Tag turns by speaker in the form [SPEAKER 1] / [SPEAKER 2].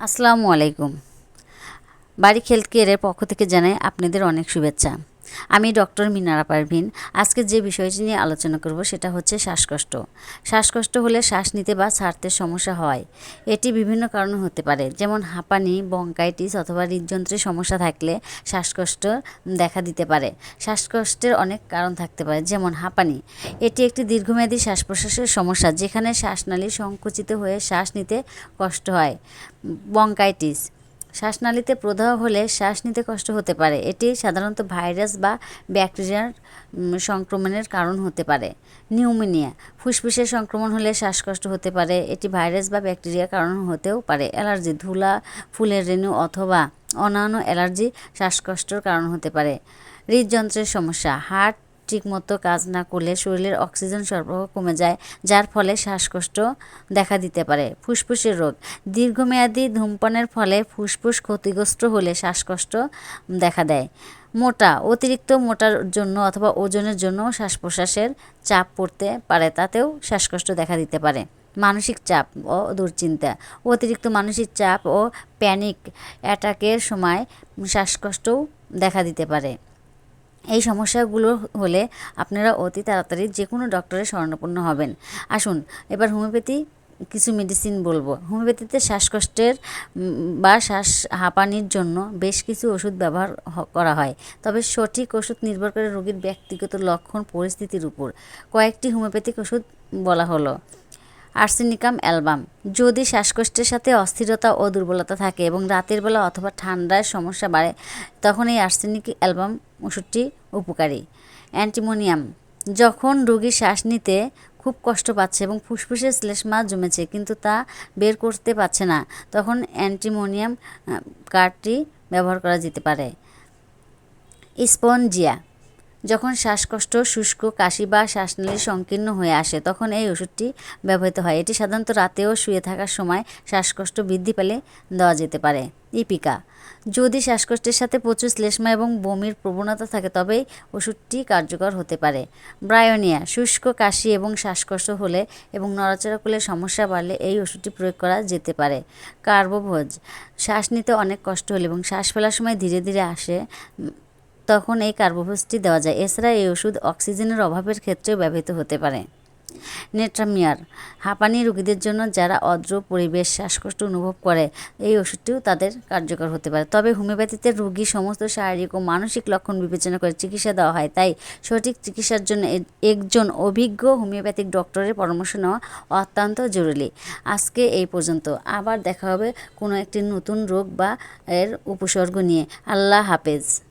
[SPEAKER 1] আসসালামু আলাইকুম। বাড়ি হেলথ কেয়ারের পক্ষ থেকে জানাই আপনাদের অনেক শুভেচ্ছা। আমি ডক্টর মিনারা পারভিন। আজকে যে বিষয়টি নিয়ে আলোচনা করব সেটা হচ্ছে শ্বাসকষ্ট। শ্বাসকষ্ট হলে শ্বাস নিতে বা ছাড়তে সমস্যা হয়। এটি বিভিন্ন কারণে হতে পারে, যেমন হাঁপানি বঙ্কাইটিস অথবা হৃদযন্ত্রের সমস্যা থাকলে শ্বাসকষ্ট দেখা দিতে পারে। শ্বাসকষ্টের অনেক কারণ থাকতে পারে, যেমন হাঁপানি। এটি একটি দীর্ঘমেয়াদী শ্বাস প্রশ্বাসের সমস্যা, যেখানে শ্বাসনালী সংকুচিত হয়ে শ্বাস নিতে কষ্ট হয়। বঙ্কাইটিস শ্বাসনালীতে প্রদাহ হলে শ্বাস নিতে কষ্ট হতে পারে। এটি সাধারণত ভাইরাস বা ব্যাকটেরিয়ার সংক্রমণের কারণ হতে পারে। নিউমোনিয়া, ফুসফুসের সংক্রমণ হলে শ্বাসকষ্ট হতে পারে। এটি ভাইরাস বা ব্যাকটেরিয়ার কারণ হতেও পারে। অ্যালার্জি, ধুলা, ফুলের রেণু অথবা অন্যান্য অ্যালার্জি শ্বাসকষ্টর কারণ হতে পারে। হৃদযন্ত্রের সমস্যা, হার্ট ঠিকমতো কাজ না করলে শরীরের অক্সিজেন সরবরাহ কমে যায়, যার ফলে শ্বাসকষ্ট দেখা দিতে পারে। ফুসফুসের রোগ। দীর্ঘমেয়াদী ধূমপানের ফলে ফুসফুস ক্ষতিগ্রস্ত হলে শ্বাসকষ্ট দেখা দেয়। মোটা, অতিরিক্ত মোটার জন্য অথবা ওজনের জন্য শ্বাস প্রশ্বাসের চাপ পড়তে পারে, তাতেও শ্বাসকষ্ট দেখা দিতে পারে। মানসিক চাপ ও দুশ্চিন্তা। অতিরিক্ত মানসিক চাপ ও প্যানিক অ্যাটাকের সময় শ্বাসকষ্টও দেখা দিতে পারে। এই সমস্যাগুলো হলে আপনারা অতি তাড়াতাড়ি যে কোনো ডক্টরের শরণাপন্ন হবেন। আসুন, এবার হোমিওপ্যাথি কিছু মেডিসিন বলব। হোমিওপ্যাথিতে শ্বাসকষ্টের বা শ্বাস হাঁপানির জন্য বেশ কিছু ওষুধ ব্যবহার করা হয়। তবে সঠিক ওষুধ নির্ভর করে রোগীর ব্যক্তিগত লক্ষণ, পরিস্থিতির উপর। কয়েকটি হোমিওপ্যাথিক ওষুধ বলা হলো। Arsenicum album. যদি শ্বাসকষ্টের সাথে অস্থিরতা ও দুর্বলতা থাকে এবং রাতের বেলা অথবা ঠান্ডায় সমস্যা বাড়ে, তখন এই আর্সেনিক অ্যালবাম ওষুধটি উপকারী। অ্যান্টিমোনিয়াম। যখন রোগী শ্বাস নিতে খুব কষ্ট পাচ্ছে এবং ফুসফুসে শ্লেষ্মা জমেছে কিন্তু তা বের করতে পারছে না, তখন অ্যান্টিমোনিয়াম কার্ডটি ব্যবহার করা যেতে পারে। স্পনজিয়া যখন শ্বাসকষ্ট, শুষ্ক, কাশি বা শ্বাসনালী সংকীর্ণ হয়ে আসে, তখন এই ওষুধটি ব্যবহৃত হয়। এটি সাধারণত রাতেও শুয়ে থাকার সময় শ্বাসকষ্ট বৃদ্ধি পেলে দেওয়া যেতে পারে। ইপিকা। যদি শ্বাসকষ্টের সাথে প্রচুর শ্লেষ্মা এবং বমির প্রবণতা থাকে তবেই ওষুধটি কার্যকর হতে পারে। ব্রায়োনিয়া। শুষ্ক, কাশি এবং শ্বাসকষ্ট হলে এবং নড়াচড়া করলে সমস্যা বাড়লে এই ওষুধটি প্রয়োগ করা যেতে পারে। কার্বোভোজ। শ্বাস নিতে অনেক কষ্ট হলে এবং শ্বাস ফেলার সময় ধীরে ধীরে আসে তখন এই কার্বোভোজটি দেওয়া যায়। এছাড়া এই ওষুধ অক্সিজেনের অভাবের ক্ষেত্রেও ব্যবহৃত হতে পারে। নেট্রামিয়ার, হাঁপানি রোগীদের জন্য যারা অদ্র পরিবেশ শ্বাসকষ্ট অনুভব করে, এই ওষুধটিও তাদের কার্যকর হতে পারে। তবে হোমিওপ্যাথিতে রোগী সমস্ত শারীরিক ও মানসিক লক্ষণ বিবেচনা করে চিকিৎসা দেওয়া হয়। তাই সঠিক চিকিৎসার জন্য একজন অভিজ্ঞ হোমিওপ্যাথিক ডক্টরের পরামর্শ নেওয়া অত্যন্ত জরুরি। আজকে এই পর্যন্ত। আবার দেখা হবে কোনো একটি নতুন রোগ বা এর উপসর্গ নিয়ে। আল্লাহ হাফেজ।